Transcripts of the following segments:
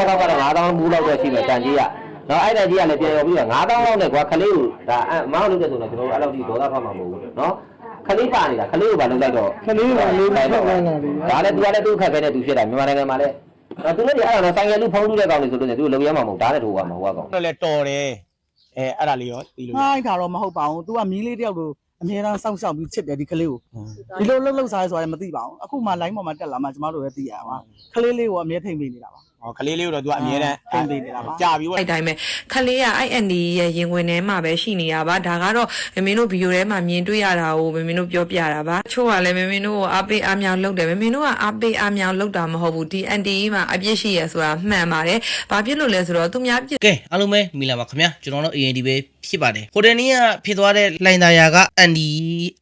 တစ်ခေါက်ကတော့9000ဘူးလောက်တော့ရှိမယ်တန်ကြီးကနော်အဲ့တန်ကြီးကလည်းပြန်ရောပြီးတော့9000လောက်နဲ့ကွာခလေးကိုဒါအမောင်းလုပ်တဲ့ဆိုတော့ကျွန်တော်တို့အဲ့လောက်ထိဒေါသထွက်မှာမဟုတ်ဘူးနော်ခလေးပါနေတာခလေးကိုပါလုပ်လိုက်တော့ခလေးကလေးနဲ့ထွက်လာတာလေဒါလည်းသူကလည်းသူ့ခက်ခဲနဲ့သူဖြစ်တာမြန်မာနိုင်ငံမှာလည်းအဲသူတို့တွေအဲ့ဒါတော့ဆိုင်ကယ်လူဖုံးလူတဲ့ကောင်တွေဆိုလို့နေသူတို့လုံရမှာမဟုတ်ဒါနဲ့ထိုးပါမှာဟိုကောင်တော့လဲတော်တယ်အဲအဲ့ဒါလေးရောဒီလိုဟိုင်းတာတော့မဟုတ်ပါဘူး तू ကမီးလေးတယောက်လိုအမြဲတမ်းစောင့်ရှောက်ပြီးချစ်တယ်ဒီကလေးကိုဒီလိုလှုပ်လှုပ်စားရဲဆိုတာလည်းမသိပါဘူးအခုမှ line ပေါ်မှာတက်လာမှကျမတို့လည်းသိရမှာကလေးလေးကိုအမြဲထိမ့်ပေးနေတာပါ ဟောကလေးလေးကိုတော့ तू အမြဲတမ်းထိမ့်ပေးနေတာပါကြာပြီပေါ့အဲ့တိုင်းပဲခလေးကအဲ့အန်ဒီရဲ့ရင်ဝင်ထဲမှာပဲရှိနေရပါဒါကတော့မမင်းတို့ဗီဒီယိုထဲမှာမြင်တွေ့ရတာကိုမမင်းတို့ပြောပြတာပါချို့ကလည်းမမင်းတို့ကိုအားပေးအားမြောင်လုပ်တယ်မမင်းတို့ကအားပေးအားမြောင်လုပ်တာမဟုတ်ဘူးဒီအန်ဒီမှာအပြစ်ရှိရဆိုတာမှန်ပါတယ်ဘာဖြစ်လို့လဲဆိုတော့သူများပြစ်ကဲအားလုံးပဲမီလာပါခင်ဗျာကျွန်တော်တို့ AND ပဲဖြစ်ပါတယ်ဟိုတနေ့ကဖြစ်သွားတဲ့လိုင်သာယာကအန်ဒီ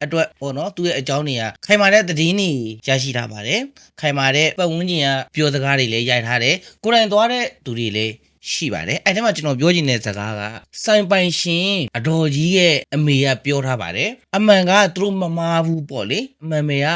အတွက်ဟောနော်သူ့ရဲ့အကြောင်းတွေကခိုင်မာတဲ့သတင်းတွေရရှိထားပါတယ်ခိုင်မာတဲ့ပတ်ဝန်းကျင်ကပြောစကားတွေလည်းရိုက်ထားတယ်ကိုယ်တိုင်သွားတဲ့သူတွေလည်းရှိပါတယ်အဲ့ဒီမှာကျွန်တော်ပြောချင်တဲ့စကားကစိုင်ပိုင်ရှင်အတော်ကြီးရဲ့အမေကပြောထားပါတယ်အမှန်ကသူတို့မမားဘူးပေါ့လေအမှန်မေက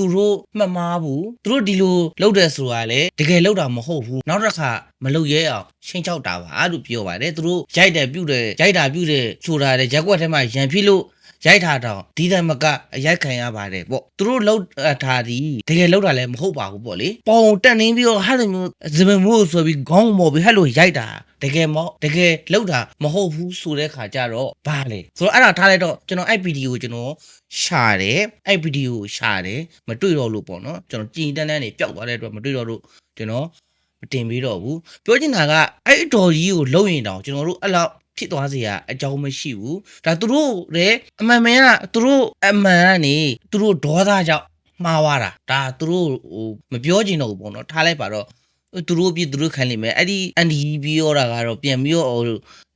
သူတို့မှတ်မားဘူးသူတို့ဒီလိုလုပ်တယ်ဆိုတာလေတကယ်လုပ်တာမဟုတ်ဘူးနောက်တစ်ခါမလုပ်ရဲအောင်ရှင်းချောက်တာပါလို့ပြောပါတယ်သူတို့ရိုက်တယ်ပြုတ်တယ်ရိုက်တာပြုတ်တယ်ဆိုတာလေရက်ွက်ထဲမှာရန်ဖြစ်လို့ ရိုက်ထားတော့ဒီတိုင်းမကအရိုက်ခံရပါတယ်ပေါ့သူတို့လှုပ်ထားသည်တကယ်လှုပ်တာလည်းမဟုတ်ပါဘူးပေါ့လေပေါင်တက်နေပြီးတော့ဟာလိုမျိုးဇမမို့ဆိုပြီးခေါင်းမော်ပြီးဟဲ့လိုရိုက်တာတကယ်မောတကယ်လှုပ်တာမဟုတ်ဘူးဆိုတဲ့ခါကျတော့ဘာလဲဆိုတော့အဲ့ဒါထားလိုက်တော့ကျွန်တော်အဲ့ဗီဒီယိုကျွန်တော်ရှာတယ်အဲ့ဗီဒီယိုရှာတယ်မတွေ့တော့လို့ပေါ့နော်ကျွန်တော်ကြည်တန်းတန်းနေပျောက်သွားတဲ့အတွက်မတွေ့တော့လို့ကျွန်တော်မတင်ပြီးတော့ဘူးပြောချင်တာကအဲ့အတော်ကြီးကိုလုံရင်တောင်ကျွန်တော်တို့အဲ့လောက် ဖြစ်သွားစရာအကြောင်းမရှိဘူးဒါသူတို့လည်းအမှန်မင်းကသူတို့အမှန်ကနေသူတို့ဒေါသကြောင့်မှားသွားတာဒါသူတို့ဟိုမပြောချင်တော့ဘူးပေါ့နော်ထားလိုက်ပါတော့သူတို့ပြသူတို့ခံလိမ့်မယ်အဲ့ဒီအန်ဒီပြောတာကတော့ပြန်ပြီးတော့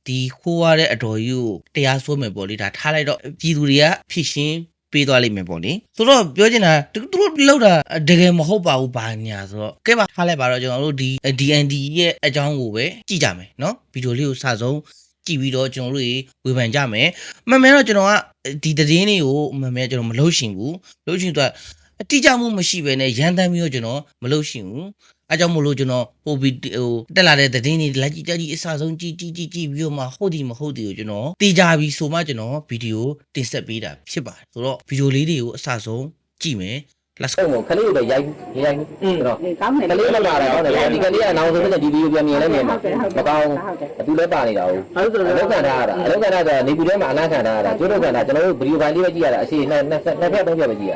ဒီခိုးရတဲ့အတော်ကြီးကိုတရားစွဲမယ်ပေါ့လေဒါထားလိုက်တော့ပြည်သူတွေကဖြစ်ရှင်းပေးသွားလိမ့်မယ်ပေါ့လေဆိုတော့ပြောချင်တာသူတို့လောက်တာတကယ်မဟုတ်ပါဘူးဘာညာဆိုတော့ကဲပါထားလိုက်ပါတော့ကျွန်တော်တို့ဒီ DND ရဲ့အကြောင်းကိုပဲကြည့်ကြမယ်နော်ဗီဒီယိုလေးကိုစဆုံး ကြည့်ပြီးတော့ကျွန်တော်တို့ရေဝေဖန်ကြမယ်မှန်မှန်တော့ကျွန်တော်ကဒီသတင်းလေးကိုမှန်မှန်ကျွန်တော်မလုပ်ရှင်ဘူးလုပ်ရှင်တော့အတိအကျမှုမရှိဘဲနဲ့ရန်တမ်းပြီးတော့ကျွန်တော်မလုပ်ရှင်ဘူးအဲကြောင့်မို့လို့ကျွန်တော်ဟိုဗီဒီဟိုတက်လာတဲ့သတင်းတွေလက်ကြည့်ကြည့်အစဆုံးကြည့်ကြည့်ကြည့်ကြည့်ပြီးတော့မှဟုတ်ဒီမဟုတ်ဒီကိုကျွန်တော်တေးကြပြီးဆိုမှကျွန်တော်ဗီဒီယိုတင်ဆက်ပေးတာဖြစ်ပါတယ်ဆိုတော့ဗီဒီယိုလေးတွေကိုအစဆုံးကြည့်မယ် let's go ဟုတ်မို့ခလေးကိုပဲရိုက်ရိုက်ဆိုတော့ကောင်းတယ်ကလေးလောက်လာတာကောင်းတယ်ဒီကလေးကနောက်ဆုံးနဲ့ဒီဗီဒီယိုပြန်မြင်လဲမြင်မှာမကောင်းသူလည်းပါနေတာဟုတ်အလောက်ခံထားရတာအလောက်ခံထားတာနေပြည်တော်မှာအနာခံထားရတာကျွတ်တော့ခံတာကျွန်တော်တို့ဗီဒီယိုဖိုင်လေးပဲကြည့်ရတာအရှိနှစ်နှစ်နှစ်ဖက်သုံးဖက်ပဲကြည့်ရ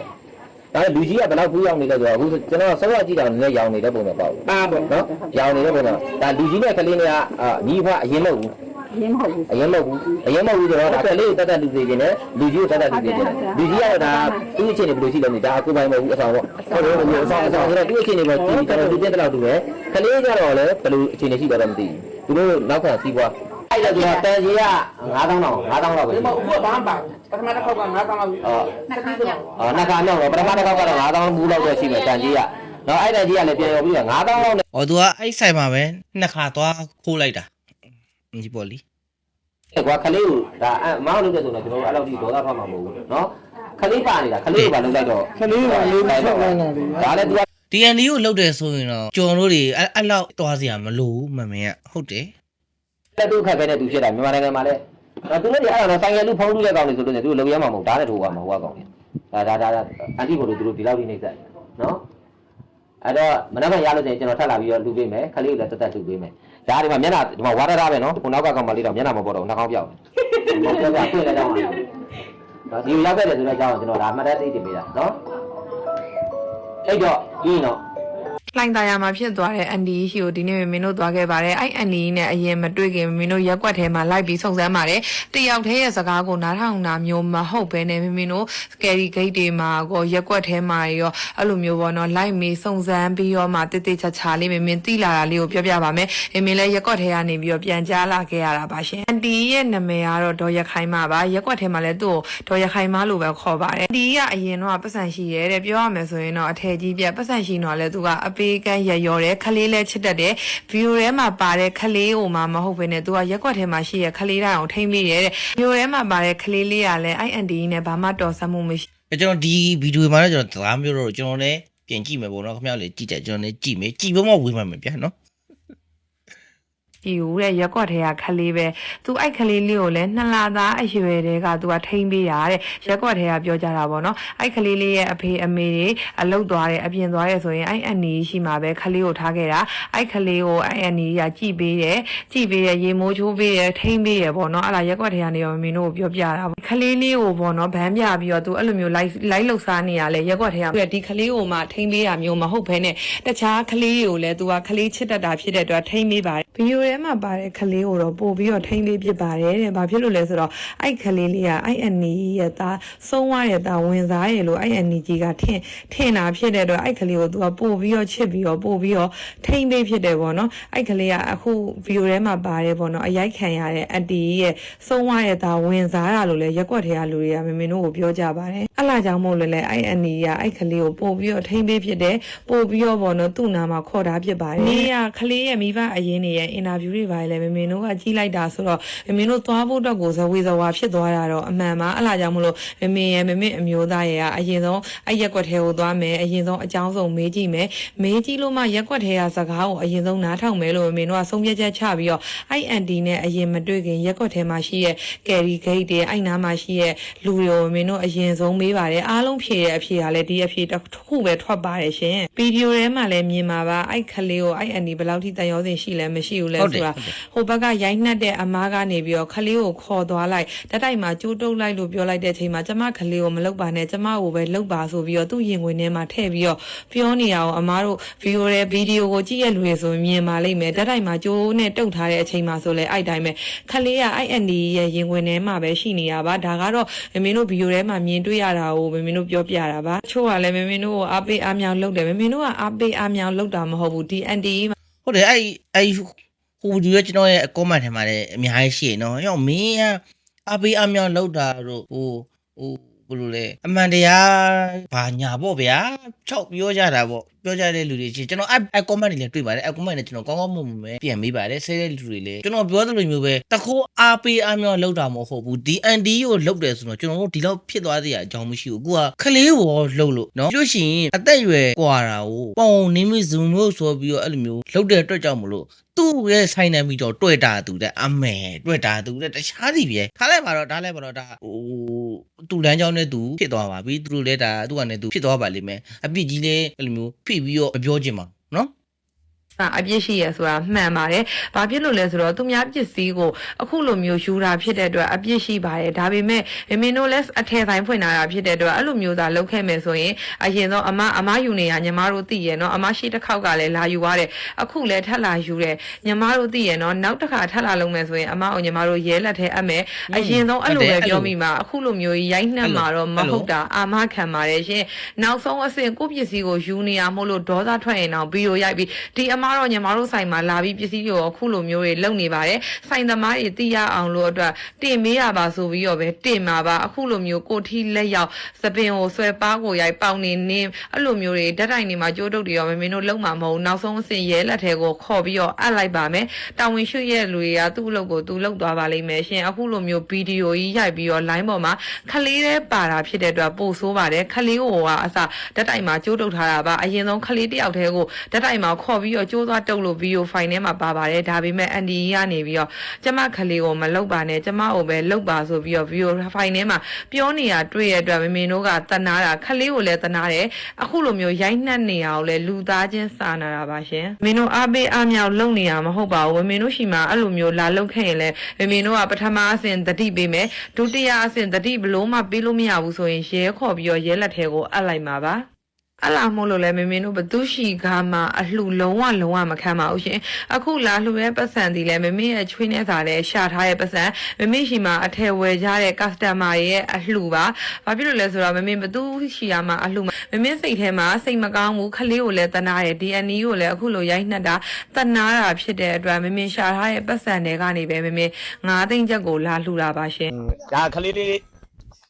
ဒါလူကြီးကဘယ်လောက်ဖူးရောက်နေလဲဆိုတော့အခုကျွန်တော်ဆောက်ရကြည့်တာလည်းရောင်နေတဲ့ပုံနဲ့ပေါ့ပါပေါ့နော်ရောင်နေတဲ့ပုံတော့ဒါလူကြီးနဲ့ကလေးနဲ့ကအညီဖအရင်မဟု တ်ဘူးရင်းမဟုတ်ဘူးအရင်မဟုတ်ဘူးအရင်မဟုတ်ဘူးဆိုတော့ဒါကလေးကိုတတ်တတ်လူစေခြင်းနဲ့လူကြီးကိုတတ်တတ်လူစေခြင်းနဲ့လူကြီးကတော့ဒါသူ့အခြေအနေဘယ်လိုရှိလဲမသိဒါအကူပိုင်းမဟုတ်ဘူးအဆောင်ပေါ့ဟုတ်တယ်ဟုတ်တယ်အဆောင်အဆောင်ဆိုတော့သူ့အခြေအနေပဲဒီတော်လူပြတဲ့လောက်တူပဲကလေးကတော့လည်းဘယ်လိုအခြေအနေရှိတော့မသိဘူးသူတို့နောက်ခံစီးပွားအဲ့ဒါကတန်ကြီးက9000တောင်9000လောက်ပဲဒီမှာဥပဘာမှပါပထမတစ်ခေါက်က9000လောက်အော်နှစ်ခါမြောက်အော်နှစ်ခါမြောက်တော့ပထမတစ်ခေါက်ကတော့9000ဘူးလောက်တော့ရှိမယ်တန်ကြီးကနော်အဲ့တန်ကြီးကလည်းပြန်ရောပြီးတော့9000လောက်နဲ့။အော်သူကအဲ့ဆိုင်မှာပဲနှစ်ခါသွားခိုးလိုက်တာ။ ဒီပေါ်လီကွာခလေးကိုဒါအမောင်းလုပ်တဲ့ဆိုတော့ကျွန်တော်တို့အဲ့လောက်ထိဒေါသထွက်မှာမဟုတ်ဘူးနော်ခလေးပါနေတာခလေးကိုပါလုပ်လိုက်တော့ခလေးကလေးနဲ့ထွက်လာတာလေဒါလည်းသူက။ DND ကိုလုတ်တယ်ဆိုရင်တော့ကျွန်တော်တို့တွေအဲ့အဲ့လောက်သွားစရာမလိုဘူးမမင်းကဟုတ်တယ်လက်သူခက်ခဲတဲ့သူဖြစ်တာမြန်မာနိုင်ငံမှာလည်းအဲသူတို့ကအဲ့ဒါတော့ဆိုင်ကယ်လူဖုံးလူတဲ့ကောင်တွေဆိုလို့နေသူတို့လုံရမှာမဟုတ်ဒါနဲ့ထိုးပါမှာဟိုကောင်တွေဒါဒါဒါအန်တီဘိုတို့သူတို့ဒီလောက်ထိနှိမ့်ဆက်နော်အဲ့တော့မနက်ဖြန်ရလို့ဆိုရင်ကျွန်တော်ထပ်လာပြီးတော့လူပေးမယ်ခလေးကိုလည်းတက်တက်လူပေးမယ် ဒါဒီမှာမျက်နှာဒီမှာဝါရရပဲနော်ခုနောက်ကကောင်မလေးတော့မျက်နှာမပေါ်တော့နှာခေါင်းပြောက်တယ်ပြောပြတွေ့လဲတော့နော်ဒီရောက်ခဲ့တယ်ဆိုတော့ကြောင်းကျွန်တော်ဒါအမှတ်တမ်းသိတင်ပေးတာနော်အဲ့တော့ကြည့်နော် လိုင်တာယာမှာဖြစ်သွားတဲ့အန်ဒီဟီကိုဒီနေ့မင်းတို့သွားခဲ့ပါတယ်အဲ့အန်ဒီနဲ့အရင်မတွေ့ခင်မင်းတို့ရက်ွက်ထဲမှာလိုက်ပြီးစုံစမ်းပါတယ်တယောက်တည်းရဲ့စကားကိုနားထောင်တာမျိုးမဟုတ်ဘဲနဲ့မင်းတို့စကယ်ရီဂိတ်တွေမှာကိုရက်ွက်ထဲမှာရောအဲ့လိုမျိုးပေါ့နော်လိုက်မီစုံစမ်းပြီးတော့မှတိတိကျကျလေးမင်းမင်းသိလာတာလေးကိုပြောပြပါမယ်မင်းမင်းလည်းရက်ွက်ထဲကနေပြီးတော့ပြန်ကြားလာခဲ့ရတာပါရှင်အန်ဒီရဲ့နာမည်ကတော့ဒေါ်ရခိုင်မပါရက်ွက်ထဲမှာလည်းသူ့ကိုဒေါ်ရခိုင်မလို့ပဲခေါ်ပါတယ်ဒီကအရင်တော့ပတ်စံရှိရဲတဲ့ပြောရမယ်ဆိုရင်တော့အထယ်ကြီးပြပတ်စံရှိတော့လဲသူကအပေးကန်းရရော်တယ်ခလေးလဲချစ်တတ်တယ်ဗီဒီယိုထဲမှာပါတဲ့ခလေးဟိုမှာမဟုတ်ဘဲနဲ့သူကရက်ွက်ထဲမှာရှိရဲ့ခလေးတိုင်းအောင်ထိမ့်မိတယ်တဲ့ဗီဒီယိုထဲမှာပါတဲ့ခလေးလေးကလည်း IND နဲ့ဘာမှတော်ဆမှုမရှိ။အဲကျွန်တော်ဒီဗီဒီယိုမှာတော့ကျွန်တော်တရားမျိုးတော့ကျွန်တော်လည်းပြန်ကြည့်မယ်ပေါ့နော်ခင်ဗျားလည်းကြည့်တယ်ကျွန်တော်လည်းကြည့်မယ်ကြည့်ပြီးမှဝေဖန်မယ်ဗျာနော် ဒီဦးတဲ့ရက်ကွက်ထဲကခလေးပဲသူအဲ့ခလေးလေးကိုလည်းနှစ်လသားအရွယ်တည်းကသူကထိမ့်ပေးတာတဲ့ရက်ကွက်ထဲကပြောကြတာပေါ့နော်အဲ့ခလေးလေးရဲ့အဖေအမေတွေအလုတ်သွားတယ်အပြင်သွားတယ်ဆိုရင်အဲ့အန်နီရှိမှာပဲခလေးကိုထားခဲ့တာအဲ့ခလေးကိုအဲ့အန်နီကကြည်ပေးတယ်ကြည်ပေးတယ်ရေမိုးချိုးပေးတယ်ထိမ့်ပေးတယ်ပေါ့နော်အဲ့ဒါရက်ကွက်ထဲကနေရောမင်းတို့ကိုပြောပြတာပေါ့ခလေးလေးကိုပေါ့နော်ဗန်းပြပြီးတော့သူအဲ့လိုမျိုးလိုက်လိုက်လှုပ်ရှားနေရလဲရက်ကွက်ထဲကဒီခလေးကိုမှထိမ့်ပေးတာမျိုးမဟုတ်ဘဲနဲ့တခြားခလေးတွေကိုလည်းသူကခလေးချစ်တတ်တာဖြစ်တဲ့အတွက်ထိမ့်ပေးပါတယ် ဗီဒီယိုထဲမှာပါတဲ့ခလေးကိုတော့ပို့ပြီးတော့ထိမ့်ပေးဖြစ်ပါတယ်တဲ့ဘာဖြစ်လို့လဲဆိုတော့အဲ့ခလေးလေးကအဲ့အနီရဲ့သားဆုံးသွားတဲ့သားဝင်စားရလို့အဲ့အနီကြီးကထင်ထင်တာဖြစ်တဲ့အတွက်အဲ့ခလေးကိုသူကပို့ပြီးတော့ချစ်ပြီးတော့ပို့ပြီးတော့ထိမ့်ပေးဖြစ်တယ်ပေါ့နော်အဲ့ခလေးကအခုဗီဒီယိုထဲမှာပါတယ်ပေါ့နော်အရိုက်ခံရတဲ့အန်တီရဲ့ဆုံးသွားတဲ့သားဝင်စားတာလို့လည်းရက်ွက်ထဲကလူတွေကမမင်းတို့ကိုပြောကြပါတယ်အဲ့လာကြောင့်မို့လို့လည်းအဲ့အနီကအဲ့ခလေးကိုပို့ပြီးတော့ထိမ့်ပေးဖြစ်တယ်ပို့ပြီးတော့ပေါ့နော်သူ့နာမှာခေါ်တာဖြစ်ပါတယ်နေ့ကခလေးရဲ့မိဘအရင်နေရဲ့အင်တာဗျူးတွေပါလေမမင်းတို့ကကြီးလိုက်တာဆိုတော့မမင်းတို့သွားဖို့အတွက်ကိုဇဝေဇဝါဖြစ်သွားတာတော့အမှန်ပါအဲ့လာကြောင့်မို့လို့မမင်းရဲ့မမင်းအမျိုးသားရဲ့ကအရင်ဆုံးအဲ့ရက်ွက်ထဲကိုသွားမယ်အရင်ဆုံးအကြောင်းဆုံးမေးကြည့်မယ်မေးကြည့်လို့မှရက်ွက်ထဲကစကားကိုအရင်ဆုံးနားထောင်မယ်လို့မမင်းတို့ကဆုံးဖြတ်ချက်ချပြီးတော့အဲ့အန်တီနဲ့အရင်မတွေ့ခင်ရက်ွက်ထဲမှာရှိရဲ့ကယ်ရီဂိတ်တွေအဲ့နားမှာရှိရဲ့လူတွေကိုမမင်းတို့အရင်ဆုံးမေးပါတယ်အားလုံးဖြေတဲ့အဖြေကလည်းဒီအဖြေတစ်ခုပဲထွက်ပါတယ်ရှင်ဗီဒီယိုထဲမှာလည်းမြင်ပါပါအဲ့ခလေးကိုအဲ့အန်တီဘယ်လောက်ထိတန်ရောစင်ရှိလဲမရှိဘူးလဲဟုတ်တယ်ဆိုတာဟုတ်တယ်ဟိုဘက်ကရိုက်နှက်တဲ့အမားကနေပြီးတော့ခလေးကိုခေါ်သွားလိုက်တက်တိုက်မှာကျိုးတုပ်လိုက်လို့ပြောလိုက်တဲ့အချိန်မှာကျမခလေးကိုမလုပ်ပါနဲ့ကျမကိုပဲလုပ်ပါဆိုပြီးတော့သူ့ရင်ခွင်ထဲမှာထည့်ပြီးတော့ပြောနေရအောင်အမားတို့ဗီဒီယိုရဲ့ဗီဒီယိုကိုကြည့်ရလူတွေဆိုရင်မြင်ပါလိမ့်မယ်တက်တိုက်မှာကျိုးနဲ့တုပ်ထားတဲ့အချိန်မှာဆိုလဲအဲ့တိုင်းပဲခလေးကအဲ့အန်ဒီရဲ့ရင်ခွင်ထဲမှာပဲရှိနေရပါဒါကတော့မမင်းတို့ဗီဒီယိုထဲမှာမြင်တွေ့ရတာကိုမမင်းတို့ပြောပြတာပါတချို့ကလည်းမမင်းတို့ကိုအားပေးအားမြောင်လုပ်တယ်မမင်းတို့ကအားပေးအားမြောင်လုပ်တာမဟုတ်ဘူးဒီအန်ဒီဟုတ်တယ်အဲ့အဲ့ ဟိုဒီကကျွန်တော်ရဲ့ comment ထဲမှာလည်းအများကြီးရှိရနော်ဟောမင်းကအပေးအမြောင်လောက်တာတို့ဟိုဟို ဘလို့လဲအမှန်တရားဘာညာပေါ့ဗျာ၆ပြောကြတာပေါ့ပြောကြတဲ့လူတွေချင်းကျွန်တော်အဲ့ comment တွေလည်းတွေ့ပါတယ်အဲ့ comment တွေကျွန်တော်ကောင်းကောင်းမွန်မွန်ပဲပြန်မိပါတယ်ဆဲတဲ့လူတွေလည်းကျွန်တော်ပြောသလိုမျိုးပဲတခိုးအားပေးအားမြောက်လောက်တာမဟုတ်ဘူး DND ကိုလောက်တယ်ဆိုတော့ကျွန်တော်တို့ဒီလောက်ဖြစ်သွားတဲ့အကြောင်းမရှိဘူးအခုကခလေးဝေါ်လောက်လို့နော်လို့ရှိရင်အသက်အရွယ်ကွာတာကိုပုံနေမိဇုံလို့ဆိုပြီးတော့အဲ့လိုမျိုးလောက်တဲ့အတွက်ကြောင့်မလို့သူ့ရဲ့ဆိုင်နေပြီးတော့တွေ့တာသူတဲ့အမေတွေ့တာသူတဲ့တခြားစီပဲထားလိုက်ပါတော့ထားလိုက်ပါတော့ဒါဟို သူ့လမ်းကြောင်းနဲ့သူဖြစ်သွားပါပြီသူတို့လည်းဒါသူကလည်းသူဖြစ်သွားပါလိမ့်မယ်အပြစ်ကြီးလည်းအဲ့လိုမျိုးဖိပြီးတော့မပြောချင်ပါဘူးနော် အပြစ်ရှိရဆိုတာမှန်ပါတယ်။ဘာဖြစ်လို့လဲဆိုတော့သူများပစ္စည်းကိုအခုလိုမျိုးယူတာဖြစ်တဲ့အတွက်အပြစ်ရှိပါတယ်။ဒါပေမဲ့မမင်းတို့လည်းအထယ်ဆိုင်ဖွင့်လာတာဖြစ်တဲ့အတွက်အဲ့လိုမျိုးသာလုပ်ခဲ့မယ်ဆိုရင်အရင်ဆုံးအမအမယူနေတာညီမတို့သိရနော်။အမရှိတစ်ခေါက်ကလည်းလာယူရတယ်။အခုလည်းထပ်လာယူတယ်။ညီမတို့သိရနော်။နောက်တစ်ခါထပ်လာလုပ်မယ်ဆိုရင်အမအောင်ညီမတို့ရဲလက်ထဲအပ်မယ်။အရင်ဆုံးအဲ့လိုပဲပြောမိမှာအခုလိုမျိုးရိုက်နှက်မှာတော့မဟုတ်တာအာမခံပါတယ်ရှင်။နောက်ဆုံးအဆင့်ကိုယ့်ပစ္စည်းကိုယူနေရမို့လို့ဒေါသထွက်ရင်တော့ဗီဒီယိုရိုက်ပြီးဒီအမတော့ညီမတို့ဆိုင်မှာလာပြီးပစ္စည်းတွေကိုအခုလိုမျိုးတွေလုပ်နေပါတယ်ဆိုင်သမားတွေသိရအောင်လို့အတွက်တင်မေးရပါဆိုပြီးတော့ပဲတင်မှာပါအခုလိုမျိုးကိုထီလက်ရောက်သပင်ကိုဆွဲပါးကိုရိုက်ပေါင်နေနင်းအဲ့လိုမျိုးတွေဓာတ်တိုင်တွေမှာကြိုးတုပ်တွေရောမမင်းတို့လုံးမှာမဟုတ်ဘူးနောက်ဆုံးအဆင့်ရဲလက်ထဲကိုခေါ်ပြီးတော့အပ်လိုက်ပါမယ်တာဝန်ရှိရဲ့လူတွေကသူ့အလုပ်ကိုသူလုပ်သွားပါလိမ့်မယ်ရှင်အခုလိုမျိုးဗီဒီယိုကြီးရိုက်ပြီးတော့ line ပေါ်မှာခလေးတဲ့ပါတာဖြစ်တဲ့အတွက်ပို့ဆိုးပါတယ်ခလေးကိုကအစဓာတ်တိုင်မှာကြိုးတုပ်ထားတာပါအရင်ဆုံးခလေးတစ်ယောက်တည်းကိုဓာတ်တိုင်မှာခေါ်ပြီးတော့ကြိုးသွားတုပ်လို့ဗီဒီယိုဖိုင်ထဲမှာပါပါတယ်ဒါပေမဲ့အန်ဒီကနေပြီးတော့ကျမခလေးကိုမလုတ်ပါနဲ့ကျမကိုပဲလုတ်ပါဆိုပြီးတော့ဗီဒီယိုဖိုင်ထဲမှာပြောနေတာတွေ့ရတဲ့အတွက်မမင်းတို့ကတနာတာခလေးကိုလည်းတနာတယ်အခုလိုမျိုးရိုက်နှက်နေရအောင်လဲလူသားချင်းစာနာတာပါရှင်မင်းတို့အားပေးအားမြောက်လုပ်နေရမှာမဟုတ်ပါဘူးမင်းတို့ရှိမှအဲ့လိုမျိုးလာလုတ်ခဲ့ရင်လဲမင်းတို့ကပထမအဆင့်တတိပေးမယ်ဒုတိယအဆင့်တတိဘလို့မှပေးလို့မရဘူးဆိုရင်ရဲခေါ်ပြီးတော့ရဲလက်ထဲကိုအပ်လိုက်မှာပါ အလားမို့လို့လဲမင်းမင်းတို့ဘသူရှိကားမှာအလှလုံးဝလုံးဝမခံပါဘူးရှင်အခုလာလှရဲ့ပတ်စံဒီလဲမမင်းရဲ့ချွေးနေစာလဲရှာထားရဲ့ပတ်စံမမင်းရှိမှာအထယ်ဝယ်ကြတဲ့ customer ရဲ့အလှပါဘာဖြစ်လို့လဲဆိုတော့မမင်းဘသူရှိရမှာအလှမမမင်းစိတ်ထဲမှာစိတ်မကောင်းဘူးခလေးကိုလည်းတနာတယ် DNA ကိုလည်းအခုလိုရိုက်နှက်တာတနာတာဖြစ်တဲ့အတွက်မမင်းရှာထားရဲ့ပတ်စံတွေကနေပဲမမင်း9သိန်းချက်ကိုလာလှတာပါရှင်ဒါခလေးလေး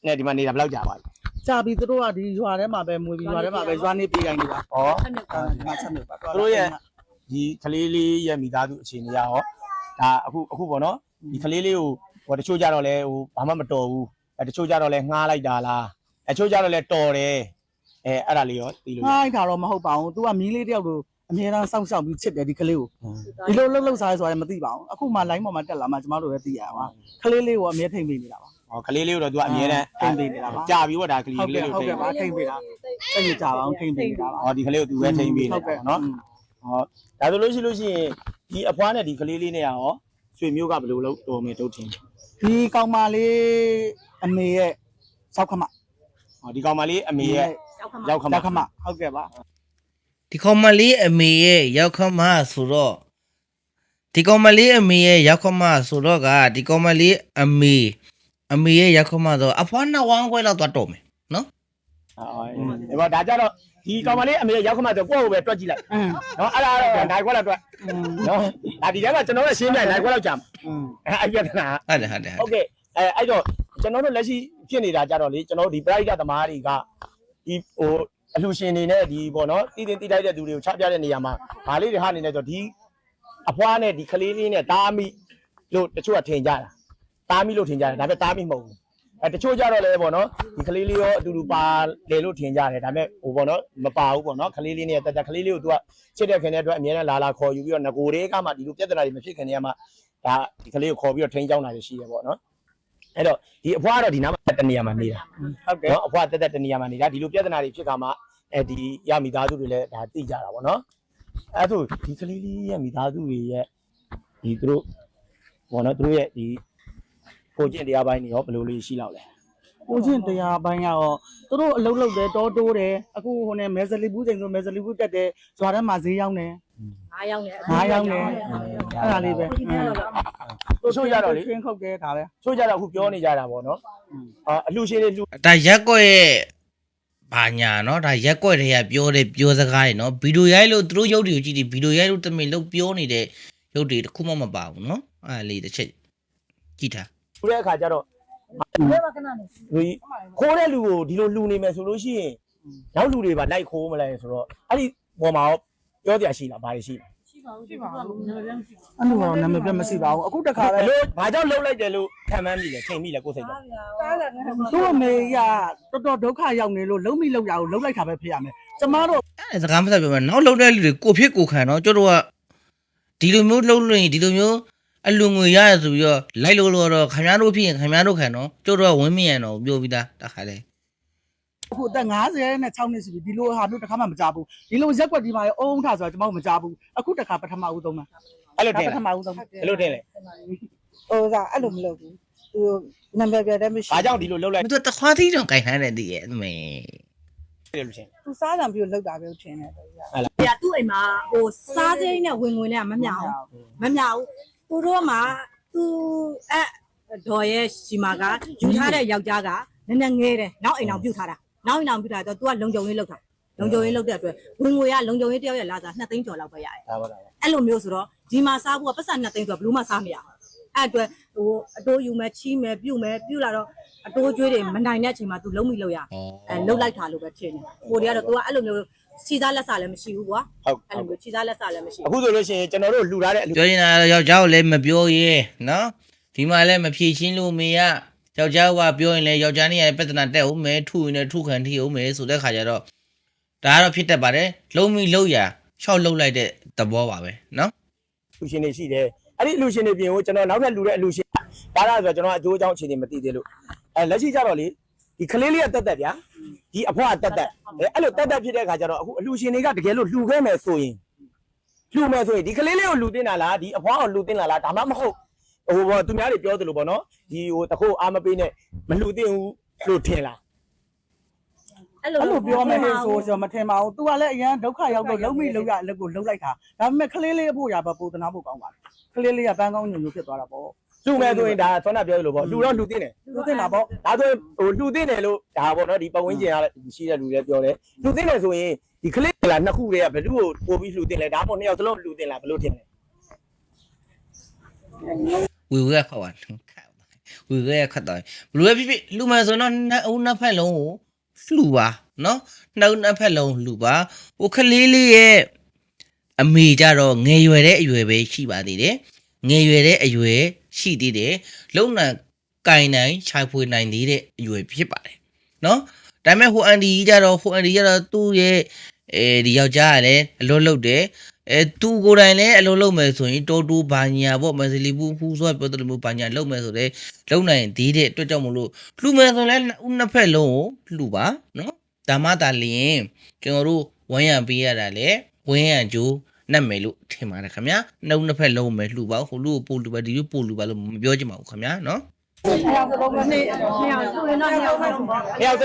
နဲ့ဒီမှာနေတာဘယ်လောက်ကြာပါလဲ ကြာပြီသူတို့ကဒီရွာထဲမှာပဲမွေပြီးရွာထဲမှာပဲရွာနေပြေးတိုင်းနေတာဩဆက်မြုပ်တာဒီမှာဆက်မြုပ်ပါသူတို့ရဲ့ဒီခလေးလေးရဲ့မိသားစုအခြေအနေရောဒါအခုအခုပေါ့နော်ဒီခလေးလေးကိုဟိုတချို့ကြတော့လဲဟိုဘာမှမတော်ဘူးအဲတချို့ကြတော့လဲငှားလိုက်တာလားအဲတချို့ကြတော့လဲတော်တယ်အဲအဲ့ဒါလေးရောသိလို့ရငှားလိုက်တာတော့မဟုတ်ပါဘူး။ तू ကမီးလေးတယောက်ကိုအများအားစောင့်ရှောက်ပြီးချစ်တယ်ဒီကလေးကိုဒီလိုလှုပ်လှုပ်စားရဲဆိုတာလည်းမသိပါဘူးအခုမှ line ပေါ်မှာတက်လာမှကျမတို့လည်းသိရပါကလေးလေးကိုအမြဲထိမ့်ပေးနေတာပါ ဟောကလေးလေးကိုတော့ तू အမြဲတမ်းထိမ့်ပေးနေတာပါကြာပြီပေါ့ဒါကလေးဟုတ်လေးကဲ့လို့ဟုတ်ထိကဲ့ပါထိမ့်ပေးတာစိတ်ကြကြပါအောင်ထိမ့်ပေးနေတာပါဟောဒီကလေးကို तू ပဲထိန်းပေးနေဟုတ်တာကဲ့ပေါ့နော်ဟောဒါဆိုလို့ရှိလို့ရှိရင်ဒီအဖွားနဲ့ဒီကလေးလေးနဲ့ရောဆွေမျိုးကဘယ်လိုလုပ်တော်မယ်တုတ်ထင်ဒီကောင်မလေးအမေရဲ့စောက်ခမဟောဒီကောင်မလေးအမေရဲ့ရောက်ခမစောက်ခမဟုတ်ကဲ့ပါဒီကောင်မလေးအမေရဲ့ရောက်ခမဆိုတော့ဒီကောင်မလေးအမေရဲ့ရောက်ခမဆိုတော့ကဒီကောင်မလေးအမေ အမေရဲ့ရက်ခွန်မဆိုအဖွားနှစ်ဝမ်းခွဲလောက်သွားတော်မယ်နော်ဟုတ်ပါဒါကြတော့ဒီကောင်မလေးအမေရောက်ခမဆိုကိုယ့်ကိုပဲတွက်ကြည့်လိုက်နော်အဲ့ဒါတော့နိုင်ခွက်လောက်တွက်နော်ဒါဒီထဲမှာကျွန်တော်ရဲ့ရှင်းပြနိုင်ခွက်လောက်ကြာအဲ့အပြည့်တနာဟုတ်တယ်ဟုတ်တယ်ဟုတ်ကဲ့အဲအဲ့တော့ကျွန်တော်တို့လက်ရှိဖြစ်နေတာကြတော့လေကျွန်တော်ဒီ private သမားတွေကဒီဟိုအလှရှင်နေနဲ့ဒီပေါ့နော်တည်တင်တည်တိုက်တဲ့သူတွေကိုချပြတဲ့နေရာမှာဗာလေးတွေဟာနေနေဆိုဒီအဖွားနဲ့ဒီကလေးလေးနဲ့တားမိလို့တချို့ကထင်ကြတာ တားမိလို့ထင်ကြတယ်ဒါပေမဲ့တားမိမဟုတ်ဘူးအဲတချို့ကြတော့လေပေါ့နော်ဒီကလေးလေးရောအတူတူပါလေလို့ထင်ကြတယ်ဒါပေမဲ့ဟိုပေါ့နော်မပါဘူးပေါ့နော်ကလေးလေးနဲ့တက်တက်ကလေးလေးကိုသူကချစ်တဲ့ခင်တဲ့အတွက်အများနဲ့လာလာခေါ်ယူပြီးတော့ငကိုတွေကမှဒီလိုပြဿနာတွေမဖြစ်ခင်တည်းကမှဒါဒီကလေးကိုခေါ်ပြီးတော့ထိန်းချောင်းတာတွေရှိတယ်ပေါ့နော်အဲ့တော့ဒီအဖွားကတော့ဒီနားမှာတနေရာမှာနေတာဟုတ်ကဲ့နော်အဖွားတက်တက်တနေရာမှာနေတာဒီလိုပြဿနာတွေဖြစ်ခါမှာအဲဒီရမိသားစုတွေလည်းဒါသိကြတာပေါ့နော်အဲ့ဒါဆိုဒီကလေးလေးရဲ့မိသားစုတွေရဲ့ဒီသူတို့ဘောနော်သူတို့ရဲ့ဒီ ကိုကျင့်တရားပိုင်းတွေရောဘယ်လိုလေးရှိလောက်လဲကိုချင်းတရားပိုင်းကတော့သူတို့အလုံးလုံးတယ်တောတိုးတယ်အခုဟိုနဲ့မဲဇလီဘူးချိန်ဆိုမဲဇလီဘူးတက်တယ်ဇွာထဲမှာဈေးရောက်နေအားရောက်နေငါးရောက်နေအဲ့ဒါလေးပဲတို့ချို့ကြတော့လေခင်းခုတ်တယ်ဒါပဲချို့ကြတော့အခုပြောနေကြတာပေါ့နော်အာအလှရှင်တွေလှူဒါရက်ကွက်ရဲ့ဘာညာနော်ဒါရက်ကွက်တွေကပြောတဲ့ပြောစကားတွေနော်ဗီဒီယိုရိုက်လို့သူတို့ရုပ်တွေကိုကြည့်တယ်ဗီဒီယိုရိုက်လို့တမင်လို့ပြောနေတဲ့ရုပ်တွေတစ်ခုမှမပါဘူးနော်အဲ့ဒါလေးတစ်ချက်ကြည့်ထား လှူတဲ့အခါကျတော့ဒီခိုးတဲ့လူကိုဒီလိုလှူနေမယ်ဆိုလို့ရှိရင်နောက်လူတွေပါလိုက်ခိုးမလဲဆိုတော့အဲ့ဒီပေါ်မှာရောပြောကြရှိလားဘာတွေရှိလဲအဲ့လိုတော့နာမည်ပြမရှိပါဘူးအခုတခါဘပဲယ်လိုဘာကြောင့်လှုပ်လိုက်တယ်လို့ခံမှန်းမိလဲထင်မိလဲကိုယ်စိတ်ကသူ့အမေကတော်တော်ဒုက္ခရောက်နေလို့လုံးမိလောက်ရအောင်လုံးလိုက်တာပဲဖြစ်ရမယ်ကျမတို့အဲ့ဒါစကားမဆက်ပြောမယ်နောက်လှုပ်တဲ့လူတွေကိုဖြစ်ကိုခံတော့ကျတို့ကဒီလိုမျိုးလှုပ်လို့ရင်ဒီလိုမျိုး အလူငွေရရဆိုပြီးတော့လိုက်လို့လို့တော့ခင်ဗျားတို့ဖြစ်ရင်ခင်ဗျားတို့ခံတော့ကျတို့ကဝင်းမရန်တော့ပြောပြီးသားတခါလေအခုအသက်50နဲ့6နှစ်ရှိပြီဒီလိုဟာမျိုးတစ်ခါမှမကြဘူးဒီလိုရက်ွက်ဒီမှာအုံးထဆိုတာကျမတို့မကြဘူးအခုတခါပထမဦးဆုံးမှာအဲ့လိုထင်ပထလားမဦးဆုံးအဲ့လိုထင်လဲဟိုကအဲ့လိုမလုပ်ဘူးသူနံပါတ်ပြတဲ့မရှိဘာကြောင့်ဒီလိုလှုပ်လိုက်မသူတခွားသီးတော့ကြိုင်ထားတယ်တည်းရဲ့အမေတယ်လို့ရှင်သူစားတယ်ပြီးလောက်တာပဲထင်တယ်။ပြသူ့အိမ်မှာဟိုစားစိမ်းနဲ့ဝင်ဝင်နဲ့မမြောက်မမြောက် သူတို့မှာသူအဲ့ဒေါ်ရဲ့ရှိမာကယူထားတဲ့ယောက်ျားကနည်းနည်းငဲတယ်နောက်အိမ်အောင်ပြုတ်ထားတာနောက်အိမ်အောင်ပြုတ်ထားတော့ तू ကလုံကြုံရေးလောက်တာလုံကြုံရေးလောက်တဲ့အတွက်ဝင်ငွေကလုံကြုံရေးတယောက်ရဲ့လာစား2သိန်းကျော်လောက်ပဲရတယ် ဒါပါဒါပါ အဲ့လိုမျိုးဆိုတော့ဒီမှာစားဖို့ကပတ်စံ2သိန်းဆိုတော့ဘလို့မှစားမရဘူးအဲ့အတွက်ဟိုအတိုးယူမယ်ချီးမယ်ပြုတ်မယ်ပြုတ်လာတော့အတိုးကျွေးတွေမနိုင်တဲ့အချိန်မှာ तू လုံးမိလို့ရအဲလုံးလိုက်တာလို့ပဲထင်တယ်ကိုတွေကတော့ तू ကအဲ့လိုမျိုး စီစားလက်စားလည်းမရှိဘူးကွာဟုတ်အဲ့လိုမျိုးခြေစားလက်စားလည်းမရှိဘူးအခုဆိုလို့ရှိရင်ကျွန်တော်တို့လှူထားတဲ့အလူပြောရင်တော့ယောက်ျားကိုလည်းမပြောရဲနော်ဒီမှာလည်းမဖြေရှင်းလို့မေရယောက်ျားကပြောရင်လည်းယောက်ျားနဲ့ပြဿနာတက်အောင်မယ်ထုရင်လည်းထုခံထိအောင်မယ်ဆိုတဲ့ခါကျတော့ဒါကတော့ဖြစ်တတ်ပါတယ်လုံးမိလုံးရရှော့လုံးလိုက်တဲ့သဘောပါပဲနော်လူရှင်တွေရှိတယ်အဲ့ဒီလူရှင်တွေပြင်ကိုကျွန်တော်နောက်ထပ်လှူတဲ့အလူရှင်ဒါလားဆိုတော့ကျွန်တော်အကျိုးအကြောင်းအခြေအနေမသိသေးလို့အဲလက်ရှိကြတော့လေဒီကလေးလေးကတက်တက်ဗျာ ဒီအဖွားကတက်တက်အဲအဲ့လိုတက်တက်ဖြစ်တဲ့ခါကျတော့အခုအလူရှင်တွေကတကယ်လို့လှူခဲ့မယ်ဆိုရင်လှူမယ်ဆိုရင်ဒီကလေးလေးကိုလှူတင်တာလားဒီအဖွားကိုလှူတင်လာလားဒါမှမဟုတ်ဟိုဘောသူများတွေပြောသလိုပေါ့နော်ဒီဟိုတခိုးအားမပေးနဲ့မလှူတင်ဘူးလို့ထင်လားအဲ့အဲ့လိုလိုပြောမယ်ဆိုဆိုမထင်ပါဘူး तू ကလည်းအရန်ဒုက္ခရောက်တော့လုံးမိလုံးရအလုပ်ကိုလုံးလိုက်တာဒါပေမဲ့ကလေးလေးအဖို့ရပါပူတနာဖို့ကောင်းပါကလေးလေးကပန်းကောင်းညွန့်ညွန့်ဖြစ်သွားတာပေါ့ လှူမယ်ဆိုရင်ဒါဆွမ်းနာပြောသလိုပေါ့လှူတော့လှူတင်တယ်သူတင်တာပေါ့ဒါဆိုရင်ဟိုလှူသိတယ်လို့ဒါပေါ့နော်ဒီပတ်ဝန်းကျင်ကလည်းရှိတဲ့လူတွေပြောတယ်လှူသိတယ်ဆိုရင်ဒီကလေးကလာနှစ်ခုတည်းကဘယ်သူ့ကိုပို့ပြီးလှူတင်လဲဒါမှမဟုတ်နှစ်ယောက်စလုံးလှူတင်လားဘယ်လိုထင်လဲဝီဝီကခောက်ပါဝီဝီကခတ်တယ်ဘလူးပဲဖြစ်ဖြစ်လူမယ်ဆိုတော့နှစ်ဦးနှစ်ဖက်လုံးကိုလှူပါနော်နှစ်ဦးနှစ်ဖက်လုံးလှူပါဟိုကလေးလေးရဲ့အမေကြတော့ငယ်ရွယ်တဲ့အရွယ်ပဲရှိပါသေးတယ်ငယ်ရွယ်တဲ့အရွယ် ရှိသေးတယ်လုံနံကင်နိုင်ခြိုက်ဖွေနိုင်သေးတဲ့အရွယ်ဖြစ်ပါတယ်နော်ဒါပေမဲ့ဟိုအန်ဒီကြီးကြတော့ဟိုအန်ဒီကြတော့သူ့ရဲ့အဲဒီယောက်ျားကလည်းအလွတ်လုပ်တယ်အဲသူကိုယ်တိုင်လည်းအလုပ်လုပ်မယ်ဆိုရင်တော်တူဘာညာပေါ့မစလီဘူးဖူးဆိုပြောတယ်လို့ဘာညာလုပ်မယ်ဆိုတော့လုံနိုင်သေးတဲ့အတွက်ကြောင့်မလို့လှူမယ်ဆိုရင်လည်းနှစ်ဦးနှစ်ဖက်လုံးကိုလှူပါနော်ဒါမှသာလျင်ကျွန်တော်တို့ဝမ်းရံပေးရတာလေဝမ်းရံကြိုး နှက်မယ်လို့ထင်ပါတယ်ခင်ဗျာနှုတ်နှစ်ဖက်လုံးမယ်လှူပါဟိုလူကိုပို့လှူပါဒီလိုပို့လှူပါလို့မပြောချင်ပါဘူးခင်ဗျာနော်။နှစ်ယောက်စ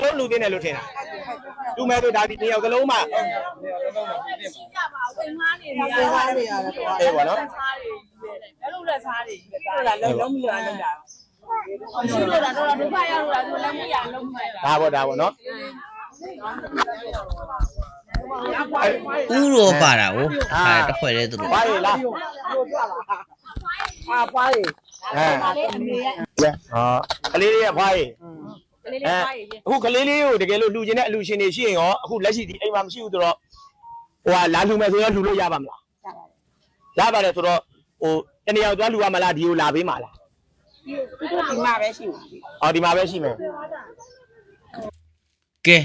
လုံးလူသိနေလို့ထင်တာ။လူမဲ့တို့ဒါဒီနှစ်ယောက်စလုံးမှအေးပါနော်အဲ့လိုလက်စားတွေဟုတ်လားလုံးလုံးမလို့လောက်တာရှိလို့လားတော့ဒုက္ခရောက်လို့လားဆိုလည်းမရလုံးမဲ့။ဒါပေါ့ဒါပေါ့နော် ဥရောပါတာကိုအဲတစ်ခွက်တည်းသူတို့။ဘာရလားအာပွားရေ။အဲဟာကလေးလေးရဲ့ဖွားရည်ကလေးလေးပွားရေအခုကလေးလေးကိုတကယ်လို့လှူခြင်းတဲ့အလှူရှင်တွေရှိရင်ရောအခုလက်ရှိဒီအိမ်မှာမရှိဘူးဆိုတော့ဟိုကလာလှူမယ်ဆိုတော့လှူလို့ရပါမလားရပါတယ်ဆိုတော့ဟိုတနေရာသွားလှူရမလားဒီကိုလာပေးမှာလားသူတို့ဒီမှာပဲရှိမှာအော်ဒီမှာပဲရှိမယ်ကဲ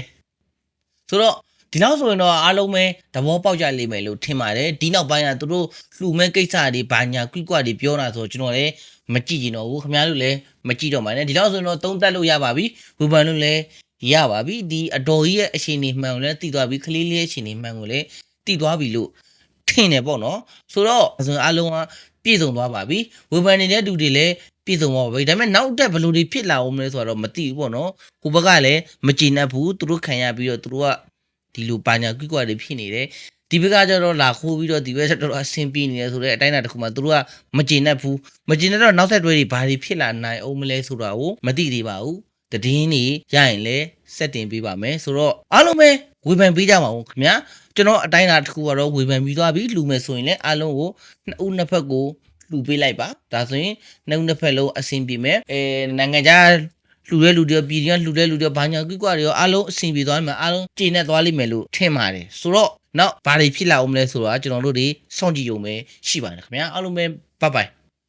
ဆိုတော့ ဒီနောက်ဆိုရင်တော့အားလုံးပဲသဘောပေါက်ကြလိမ့်မယ်လို့ထင်ပါတယ်ဒီနောက်ပိုင်းကသူတို့လှူမဲ့ကိစ္စတွေဘာညာကွိကွတွေပြောတာဆိုတော့ကျွန်တော်လည်းမကြည့်ကျင်တော့ဘူးခင်ဗျားတို့လည်းမကြည့်တော့ပါနဲ့ဒီနောက်ဆိုရင်တော့သုံးသက်လို့ရပါပြီဘူပန်တို့လည်းရပါပြီဒီအတော်ကြီးရဲ့အရှင်နေမှန်ကိုလည်းတည်သွားပြီခလေးလေးရဲ့အရှင်နေမှန်ကိုလည်းတည်သွားပြီလို့ထင်တယ်ပေါ့နော်ဆိုတော့ဆိုရင်အားလုံးကပြည့်စုံသွားပါပြီဝေဖန်နေတဲ့သူတွေလည်းပြည့်စုံသွားပါပြီဒါပေမဲ့နောက်တက်ဘယ်လိုတွေဖြစ်လာအောင်မလဲဆိုတော့မသိဘူးပေါ့နော်ဟိုဘက်ကလည်းမကြည်နပ်ဘူးသူတို့ခံရပြီးတော့သူတို့က ဒီလိုပါညာကွိကွာတွေဖြစ်နေတယ်ဒီဘက်ကကျတော့လာခိုးပြီးတော့ဒီဘက်ကျတော့အဆင်ပြေနေတယ်ဆိုတော့အတိုင်းအတာတစ်ခုမှသူတို့ကမကျေနပ်ဘူးမကျေနပ်တော့နောက်ဆက်တွဲတွေဘာတွေဖြစ်လာနိုင်အောင်မလဲဆိုတာကိုမသိသေးပါဘူးတည်င်းနေရရင်လည်းစက်တင်ပေးပါမယ်ဆိုတော့အားလုံးပဲဝေဖန်ပေးကြပါဦးခင်ဗျာကျွန်တော်အတိုင်းအတာတစ်ခုကတော့ဝေဖန်ပြီးသွားပြီလူမယ်ဆိုရင်လည်းအားလုံးကိုနှစ်ဦးနှစ်ဖက်ကိုလူပေးလိုက်ပါဒါဆိုရင်နှစ်ဦးနှစ်ဖက်လုံးအဆင်ပြေမယ်အဲနိုင်ငံခြား လှူတဲ့လူတွေရောပြည်ပြန်လှူတဲ့လူတွေရောဘာညာကွိကွာတွေရောအားလုံးအဆင်ပြေသွားမှာအားလုံးကျေနပ်သွားလိမ့်မယ်လို့ထင်ပါတယ်ဆိုတော့နောက်ဘာတွေဖြစ်လာအောင်မလဲဆိုတော့ကျွန်တော်တို့တွေစောင့်ကြည့်ရုံပဲရှိပါတယ်ခင်ဗျာအားလုံးပဲဘိုင်ဘိုင်